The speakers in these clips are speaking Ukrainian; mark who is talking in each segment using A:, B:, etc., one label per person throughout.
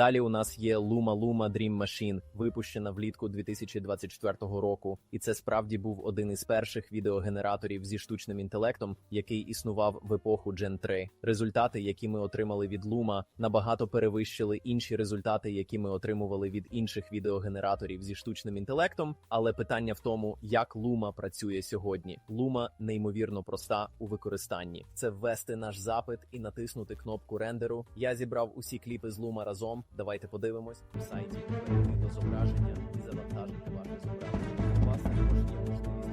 A: Далі у нас є Luma Luma Dream Machine, випущена влітку 2024 року, і це справді був один із перших відеогенераторів зі штучним інтелектом, який існував в епоху Gen 3. Результати, які ми отримали від Luma, набагато перевищили інші результати, які ми отримували від інших відеогенераторів зі штучним інтелектом. Але питання в тому, як Luma працює сьогодні. Luma неймовірно проста у використанні. Це ввести наш запит і натиснути кнопку рендеру. Я зібрав усі кліпи з Luma разом. Давайте подивимось в сайті. Перейти до зображення і завантажити ваше зображення. У вас також є можливість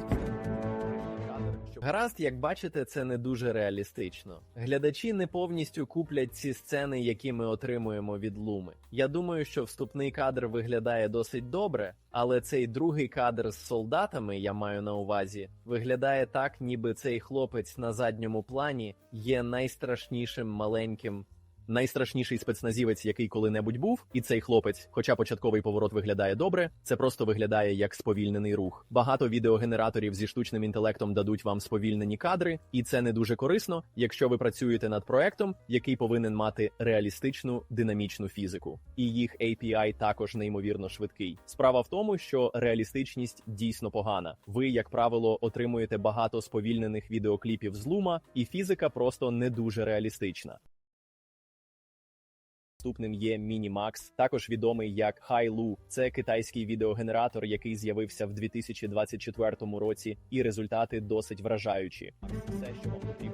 A: кадр. щоб- Гаразд, як бачите, це не дуже реалістично. Глядачі не повністю куплять ці сцени, які ми отримуємо від Луми. Я думаю, що вступний кадр виглядає досить добре, але цей другий кадр з солдатами, я маю на увазі, виглядає так, ніби цей хлопець на задньому плані є найстрашнішим маленьким. Найстрашніший спецназівець, який коли-небудь був, і цей хлопець, хоча початковий поворот виглядає добре, це просто виглядає як сповільнений рух. Багато відеогенераторів зі штучним інтелектом дадуть вам сповільнені кадри, і це не дуже корисно, якщо ви працюєте над проектом, який повинен мати реалістичну динамічну фізику. І їх API також неймовірно швидкий. Справа в тому, що реалістичність дійсно погана. Ви, як правило, отримуєте багато сповільнених відеокліпів з лума, і фізика просто не дуже реалістична. Наступним є Minimax, також відомий як Hailu. Це китайський відеогенератор, який з'явився в 2024 році, і результати досить вражаючі. Все, що вам потрібно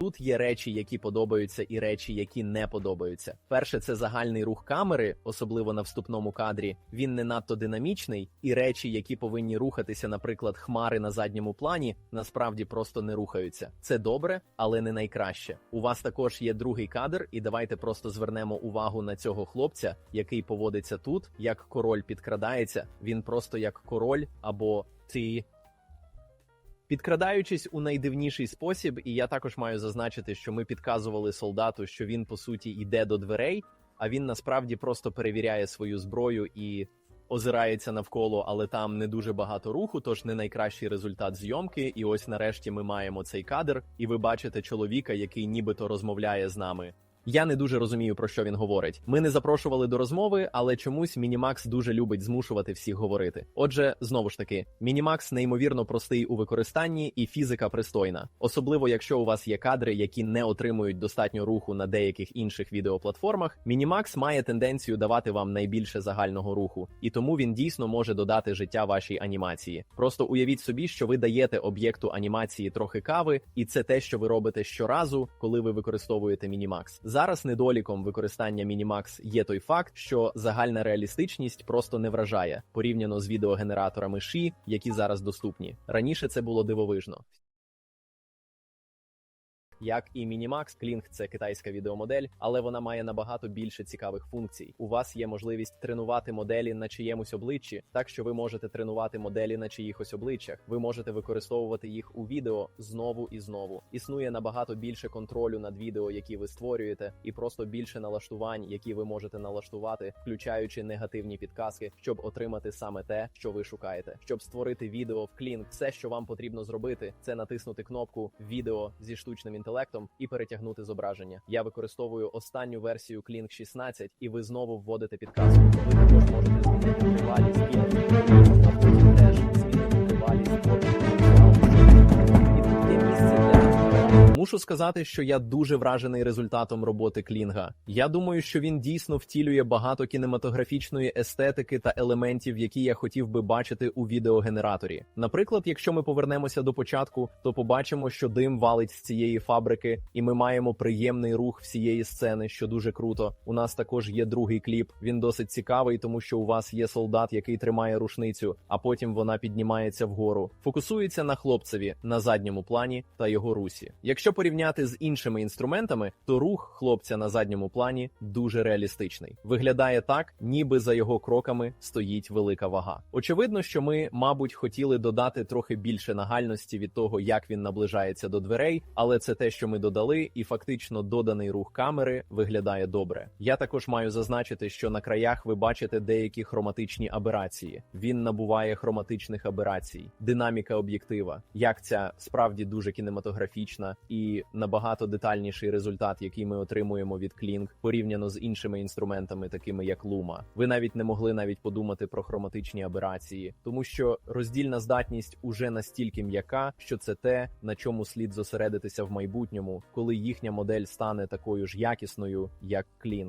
A: Тут є речі, які подобаються, і речі, які не подобаються. Перше, це загальний рух камери, особливо на вступному кадрі. Він не надто динамічний, і речі, які повинні рухатися, наприклад, хмари на задньому плані, насправді просто не рухаються. Це добре, але не найкраще. У вас також є другий кадр, і давайте просто звернемо увагу на цього хлопця, який поводиться тут, як король підкрадається. Він просто як король або ти. Підкрадаючись у найдивніший спосіб, і я також маю зазначити, що ми підказували солдату, що він по суті йде до дверей, а він насправді просто перевіряє свою зброю і озирається навколо, але там не дуже багато руху, тож не найкращий результат зйомки. І ось нарешті ми маємо цей кадр, і ви бачите чоловіка, який нібито розмовляє з нами. Я не дуже розумію, про що він говорить. Ми не запрошували до розмови, але чомусь Мінімакс дуже любить змушувати всіх говорити. Отже, знову ж таки, Мінімакс неймовірно простий у використанні і фізика пристойна, особливо якщо у вас є кадри, які не отримують достатньо руху на деяких інших відеоплатформах. Мінімакс має тенденцію давати вам найбільше загального руху, і тому він дійсно може додати життя вашій анімації. Просто уявіть собі, що ви даєте об'єкту анімації трохи кави, і це те, що ви робите щоразу, коли ви використовуєте Мінімакс. Зараз недоліком використання Мінімакс є той факт, що загальна реалістичність просто не вражає порівняно з відеогенераторами Ші, які зараз доступні. Раніше це було дивовижно. Як і Minimax, Kling – це китайська відеомодель, але вона має набагато більше цікавих функцій. У вас є можливість тренувати моделі на чиємусь обличчі, так що ви можете тренувати моделі на чиїхось обличчях. Ви можете використовувати їх у відео знову і знову. Існує набагато більше контролю над відео, які ви створюєте, і просто більше налаштувань, які ви можете налаштувати, включаючи негативні підказки, щоб отримати саме те, що ви шукаєте. Щоб створити відео в Kling, все, що вам потрібно зробити, це натиснути кнопку Відео зі штучним інтелектом і перетягнути зображення. Я використовую останню версію Kling 16, і ви знову вводите підказку. Ви також можете змінити тривалість відео, Мушу сказати, що я дуже вражений результатом роботи Клінга. Я думаю, що він дійсно втілює багато кінематографічної естетики та елементів, які я хотів би бачити у відеогенераторі. Наприклад, якщо ми повернемося до початку, то побачимо, що дим валить з цієї фабрики, і ми маємо приємний рух всієї сцени, що дуже круто. У нас також є другий кліп. Він досить цікавий, тому що у вас є солдат, який тримає рушницю, а потім вона піднімається вгору. Фокусується на хлопцеві на задньому плані та його русі. Якщо порівняти з іншими інструментами, то рух хлопця на задньому плані дуже реалістичний. Виглядає так, ніби за його кроками стоїть велика вага. Очевидно, що ми, мабуть, хотіли додати трохи більше нагальності від того, як він наближається до дверей, але це те, що ми додали, і фактично доданий рух камери виглядає добре. Я також маю зазначити, що на краях ви бачите деякі хроматичні аберації. Він набуває хроматичних аберацій, динаміка об'єктива, як ця справді дуже кінематографічна і і набагато детальніший результат, який ми отримуємо від Kling, порівняно з іншими інструментами, такими як Luma. Ви навіть не могли навіть подумати про хроматичні аберації, тому що роздільна здатність уже настільки м'яка, що це те, на чому слід зосередитися в майбутньому, коли їхня модель стане такою ж якісною, як Kling.